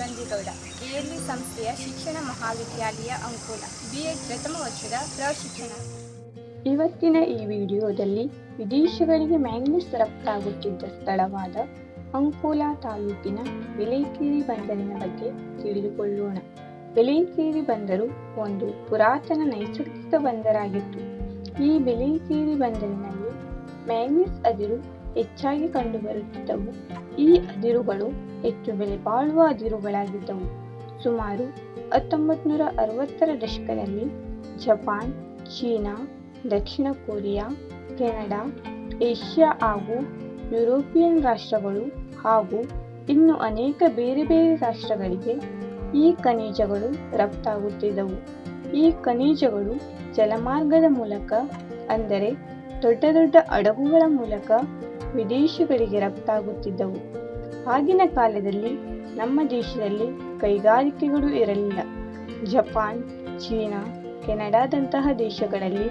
ಶಿವಂಜಿಗೌಡ ALE ಸಂಸ್ಥೆಯ ಶಿಕ್ಷಣ ಮಹಾವಿದ್ಯಾಲಯ ಅಂಕೋಲ ಬಿಎಡ್ ಪ್ರಥಮ ವರ್ಷದ ಪ್ರಶಿಕ್ಷಣ. ಇವತ್ತಿನ ಈ ವಿಡಿಯೋದಲ್ಲಿ ವಿದೇಶಗಳಿಗೆ ಮ್ಯಾಂಗ್ನೀಸ್ ರಫ್ತಾಗುತ್ತಿದ್ದ ಸ್ಥಳವಾದ ಅಂಕೋಲಾ ತಾಲೂಕಿನ ಬೆಲೇಕೇರಿ ಬಂದರಿನ ಬಗ್ಗೆ ತಿಳಿದುಕೊಳ್ಳೋಣ. ಬೆಲೇಕೇರಿ ಬಂದರು ಒಂದು ಪುರಾತನ ನೈಸರ್ಗಿಕ ಬಂದರಾಗಿತ್ತು. ಈ ಬೆಲೇಕೇರಿ ಬಂದರಿನಲ್ಲಿ ಮ್ಯಾಂಗ್ನೀಸ್ ಅದಿರು ಹೆಚ್ಚಾಗಿ ಕಂಡುಬರುತ್ತಿದ್ದವು. ಈ ಅದಿರುಗಳು ಹೆಚ್ಚು ಬೆಲೆ ಬಾಳುವ ಅದಿರುಗಳಾಗಿದ್ದವು. ಸುಮಾರು ಹತ್ತೊಂಬತ್ತು ನೂರ ಅರವತ್ತರ ದಶಕದಲ್ಲಿ ಜಪಾನ್, ಚೀನಾ, ದಕ್ಷಿಣ ಕೊರಿಯಾ, ಕೆನಡಾ, ಏಷ್ಯಾ ಹಾಗೂ ಯುರೋಪಿಯನ್ ರಾಷ್ಟ್ರಗಳು ಹಾಗೂ ಇನ್ನು ಅನೇಕ ಬೇರೆ ಬೇರೆ ರಾಷ್ಟ್ರಗಳಿಗೆ ಈ ಖನಿಜಗಳು ರಫ್ತಾಗುತ್ತಿದ್ದವು. ಈ ಖನಿಜಗಳು ಜಲಮಾರ್ಗದ ಮೂಲಕ, ಅಂದರೆ ದೊಡ್ಡ ದೊಡ್ಡ ಹಡಗುಗಳ ಮೂಲಕ ವಿದೇಶಗಳಿಗೆ ರಫ್ತಾಗುತ್ತಿದ್ದವು. ಆಗಿನ ಕಾಲದಲ್ಲಿ ನಮ್ಮ ದೇಶದಲ್ಲಿ ಕೈಗಾರಿಕೆಗಳು ಇರಲಿಲ್ಲ. ಜಪಾನ್, ಚೀನಾ, ಕೆನಡಾದಂತಹ ದೇಶಗಳಲ್ಲಿ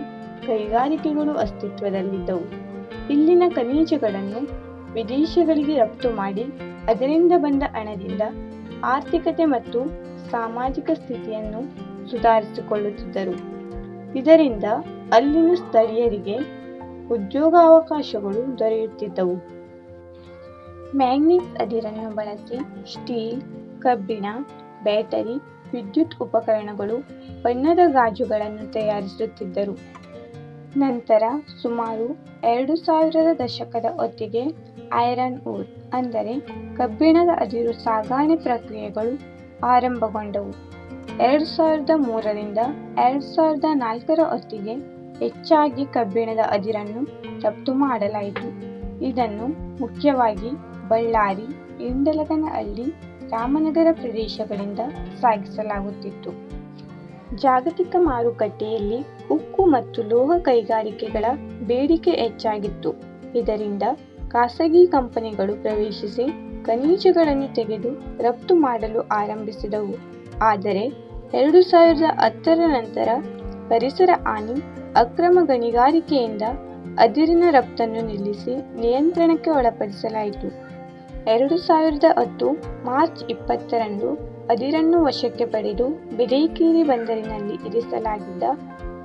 ಕೈಗಾರಿಕೆಗಳು ಅಸ್ತಿತ್ವದಲ್ಲಿದ್ದವು. ಇಲ್ಲಿನ ಖನಿಜಗಳನ್ನು ವಿದೇಶಗಳಿಗೆ ರಫ್ತು ಮಾಡಿ ಅದರಿಂದ ಬಂದ ಹಣದಿಂದ ಆರ್ಥಿಕತೆ ಮತ್ತು ಸಾಮಾಜಿಕ ಸ್ಥಿತಿಯನ್ನು ಸುಧಾರಿಸಿಕೊಳ್ಳುತ್ತಿದ್ದರು. ಇದರಿಂದ ಅಲ್ಲಿನ ಸ್ಥಳೀಯರಿಗೆ ಉದ್ಯೋಗಾವಕಾಶಗಳು ದೊರೆಯುತ್ತಿದ್ದವು. ಮ್ಯಾಂಗ್ನೀಸ್ ಅದಿರನ್ನು ಬಳಸಿ ಸ್ಟೀಲ್, ಕಬ್ಬಿಣ, ಬ್ಯಾಟರಿ, ವಿದ್ಯುತ್ ಉಪಕರಣಗಳು, ಬಣ್ಣದ ಗಾಜುಗಳನ್ನು ತಯಾರಿಸುತ್ತಿದ್ದರು. ನಂತರ ಸುಮಾರು ಎರಡು ಸಾವಿರದ ದಶಕದ ಹೊತ್ತಿಗೆ ಐರನ್ ಓರ್ ಅಂದರೆ ಕಬ್ಬಿಣದ ಅದಿರು ಸಾಗಣೆ ಪ್ರಕ್ರಿಯೆಗಳು ಆರಂಭಗೊಂಡವು. ಎರಡು ಸಾವಿರದ ಮೂರರಿಂದ ಎರಡು ಸಾವಿರದ ನಾಲ್ಕರ ಹೊತ್ತಿಗೆ ಹೆಚ್ಚಾಗಿ ಕಬ್ಬಿಣದ ಅದಿರನ್ನು ರಫ್ತು ಮಾಡಲಾಯಿತು. ಇದನ್ನು ಮುಖ್ಯವಾಗಿ ಬಳ್ಳಾರಿ ಇಂಡಲಗನಹಳ್ಳಿ ರಾಮನಗರ ಪ್ರದೇಶಗಳಿಂದ ಸಾಗಿಸಲಾಗುತ್ತಿತ್ತು. ಜಾಗತಿಕ ಮಾರುಕಟ್ಟೆಯಲ್ಲಿ ಉಕ್ಕು ಮತ್ತು ಲೋಹ ಕೈಗಾರಿಕೆಗಳ ಬೇಡಿಕೆ ಹೆಚ್ಚಾಗಿತ್ತು. ಇದರಿಂದ ಖಾಸಗಿ ಕಂಪನಿಗಳು ಪ್ರವೇಶಿಸಿ ಖನಿಜಗಳನ್ನು ತೆಗೆದು ರಫ್ತು ಮಾಡಲು ಆರಂಭಿಸಿದವು. ಆದರೆ ಎರಡು ಸಾವಿರದ ಹತ್ತರ ನಂತರ ಪರಿಸರ ಹಾನಿ, ಅಕ್ರಮ ಗಣಿಗಾರಿಕೆಯಿಂದ ಅದಿರಿನ ರಫ್ತನ್ನು ನಿಲ್ಲಿಸಿ ನಿಯಂತ್ರಣಕ್ಕೆ ಒಳಪಡಿಸಲಾಯಿತು. ಎರಡು ಸಾವಿರದ ಹತ್ತು ಮಾರ್ಚ್ ಇಪ್ಪತ್ತರಂದು ಅದಿರನ್ನು ವಶಕ್ಕೆ ಪಡೆದು ಬಿದೈಕೇರಿ ಬಂದರಿನಲ್ಲಿ ಇರಿಸಲಾಗಿದ್ದ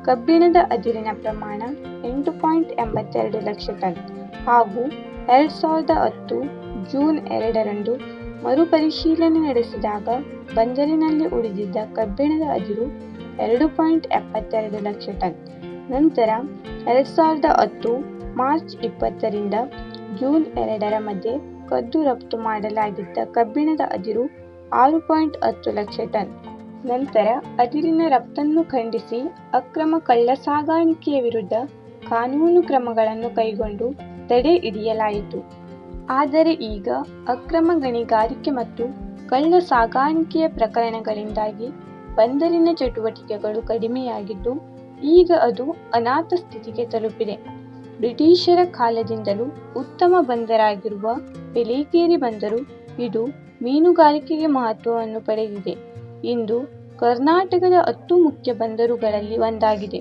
ಕಬ್ಬಿಣದ ಅದಿರಿನ ಪ್ರಮಾಣ ಎಂಟು ಪಾಯಿಂಟ್ ಎಂಬತ್ತೆರಡು ಲಕ್ಷ ಟನ್ ಹಾಗೂ ಎರಡು ಸಾವಿರದ ಹತ್ತು ಜೂನ್ ಎರಡರಂದು ಮರುಪರಿಶೀಲನೆ ನಡೆಸಿದಾಗ ಬಂದರಿನಲ್ಲಿ ಉಳಿದಿದ್ದ ಕಬ್ಬಿಣದ ಅದಿರು ಎರಡು ಪಾಯಿಂಟ್ ಎಪ್ಪತ್ತೆರಡು ಲಕ್ಷ ಟನ್. ನಂತರ ಎರಡು ಸಾವಿರದ ಹತ್ತು ಮಾರ್ಚ್ ಇಪ್ಪತ್ತರಿಂದ ಜೂನ್ ಎರಡರ ಮಧ್ಯೆ ಕದ್ದು ರಫ್ತು ಮಾಡಲಾಗಿದ್ದ ಕಬ್ಬಿಣದ ಅದಿರು ಆರು ಪಾಯಿಂಟ್ ಹತ್ತು ಲಕ್ಷ ಟನ್. ನಂತರ ಅದಿರಿನ ರಫ್ತನ್ನು ಖಂಡಿಸಿ ಅಕ್ರಮ ಕಳ್ಳ ಸಾಗಾಣಿಕೆಯ ವಿರುದ್ಧ ಕಾನೂನು ಕ್ರಮಗಳನ್ನು ಕೈಗೊಂಡು ತಡೆ ಹಿಡಿಯಲಾಯಿತು. ಆದರೆ ಈಗ ಅಕ್ರಮ ಗಣಿಗಾರಿಕೆ ಮತ್ತು ಕಳ್ಳ ಸಾಗಾಣಿಕೆಯ ಪ್ರಕರಣಗಳಿಂದಾಗಿ ಬಂದರಿನ ಚಟುವಟಿಕೆಗಳು ಕಡಿಮೆಯಾಗಿದ್ದು, ಈಗ ಅದು ಅನಾಥ ಸ್ಥಿತಿಗೆ ತಲುಪಿದೆ. ಬ್ರಿಟಿಷರ ಕಾಲದಿಂದಲೂ ಉತ್ತಮ ಬಂದರಾಗಿರುವ ಬೆಲೇಕೇರಿ ಬಂದರು. ಇದು ಮೀನುಗಾರಿಕೆಗೆ ಮಹತ್ವವನ್ನು ಪಡೆದಿದೆ. ಇಂದು ಕರ್ನಾಟಕದ ಹತ್ತು ಮುಖ್ಯ ಬಂದರುಗಳಲ್ಲಿ ಒಂದಾಗಿದೆ.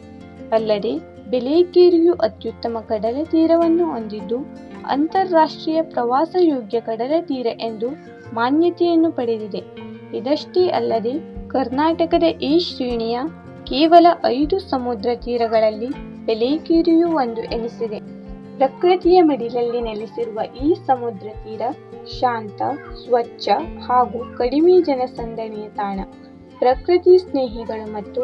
ಅಲ್ಲದೆ ಬೆಲೇಕೇರಿಯು ಅತ್ಯುತ್ತಮ ಕಡಲ ತೀರವನ್ನು ಹೊಂದಿದ್ದು, ಅಂತಾರಾಷ್ಟ್ರೀಯ ಪ್ರವಾಸಯೋಗ್ಯ ಕಡಲ ತೀರ ಎಂದು ಮಾನ್ಯತೆಯನ್ನು ಪಡೆದಿದೆ. ಇದಷ್ಟೇ ಅಲ್ಲದೆ ಕರ್ನಾಟಕದ ಈ ಶ್ರೇಣಿಯ ಕೇವಲ ಐದು ಸಮುದ್ರ ತೀರಗಳಲ್ಲಿ ಬೆಲೇಕೇರಿಯು ಒಂದು ಎನಿಸಿದೆ. ಪ್ರಕೃತಿಯ ಮಡಿಲಲ್ಲಿ ನೆಲೆಸಿರುವ ಈ ಸಮುದ್ರ ತೀರ ಶಾಂತ, ಸ್ವಚ್ಛ ಹಾಗೂ ಕಡಿಮೆ ಜನಸಂದಣಿಯ ತಾಣ. ಪ್ರಕೃತಿ ಸ್ನೇಹಿಗಳು ಮತ್ತು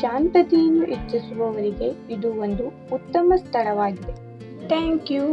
ಶಾಂತತೆಯನ್ನು ಹೆಚ್ಚಿಸುವವರಿಗೆ ಇದು ಒಂದು ಉತ್ತಮ ಸ್ಥಳವಾಗಿದೆ. Thank you.